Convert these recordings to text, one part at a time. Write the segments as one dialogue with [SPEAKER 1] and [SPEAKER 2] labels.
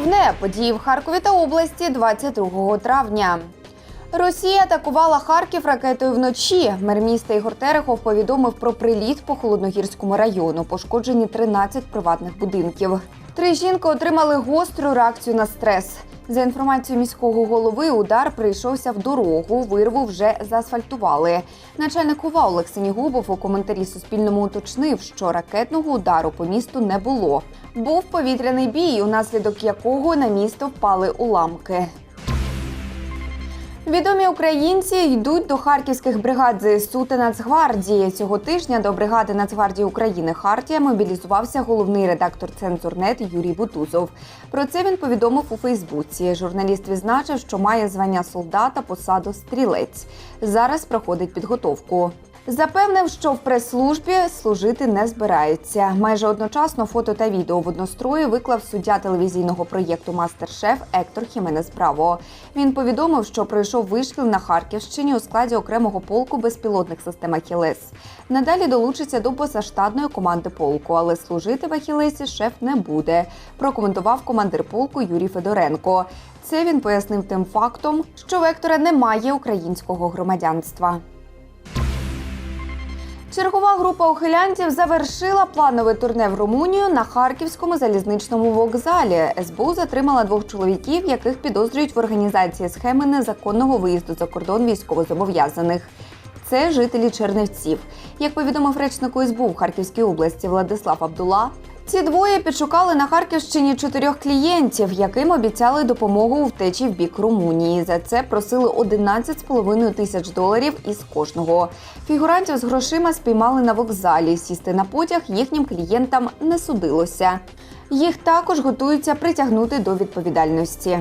[SPEAKER 1] головне події в Харкові та області 22 травня. Росія атакувала Харків ракетою вночі. Мер міста Ігор Терехов повідомив про приліт по холодногірському району. Пошкоджені 13 приватних будинків. Три жінки отримали гостру реакцію на стрес. За інформацією міського голови, удар прийшовся в дорогу. Вирву вже заасфальтували. Начальник УВА Олексій Сенігубов у коментарі Суспільному уточнив, що ракетного удару по місту не було. Був повітряний бій, унаслідок якого на місто впали уламки. Відомі українці йдуть до харківських бригад ЗСУ та Нацгвардії. Цього тижня до бригади Нацгвардії України Хартія мобілізувався головний редактор Цензурнет Юрій Бутузов. Про це він повідомив у Фейсбуці. Журналіст відзначив, що має звання солдата, посаду стрілець. Зараз проходить підготовку. Запевнив, що в прес-службі служити не збирається. Майже одночасно фото та відео в однострої виклав суддя телевізійного проєкту Мастер-шеф Ектор Хіменес Браво. Він повідомив, що пройшов вишкіл на Харківщині у складі окремого полку безпілотних систем Ахілес. Надалі долучиться до позаштатної команди полку, але служити в Ахілесі шеф не буде. Прокоментував командир полку Юрій Федоренко. Це він пояснив тим фактом, що вектора немає українського громадянства. Чергова група ухилянтів завершила планове турне в Румунію на харківському залізничному вокзалі. СБУ затримала двох чоловіків, яких підозрюють в організації схеми незаконного виїзду за кордон військовозобов'язаних. Це жителі Чернівців. Як повідомив речнику СБУ в Харківській області Владислав Абдула, ці двоє підшукали на Харківщині чотирьох клієнтів, яким обіцяли допомогу у втечі в бік Румунії. За це просили 11,5 тисяч доларів із кожного. Фігурантів з грошима спіймали на вокзалі. Сісти на потяг їхнім клієнтам не судилося. Їх також готуються притягнути до відповідальності.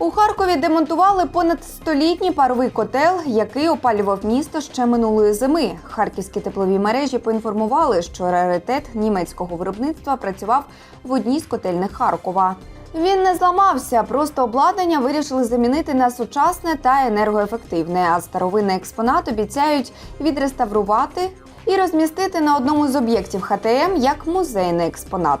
[SPEAKER 1] У Харкові демонтували понад столітній паровий котел, який опалював місто ще минулої зими. Харківські теплові мережі поінформували, що раритет німецького виробництва працював в одній з котельних Харкова. Він не зламався, просто обладнання вирішили замінити на сучасне та енергоефективне. А старовинний експонат обіцяють відреставрувати і розмістити на одному з об'єктів ХТМ як музейний експонат.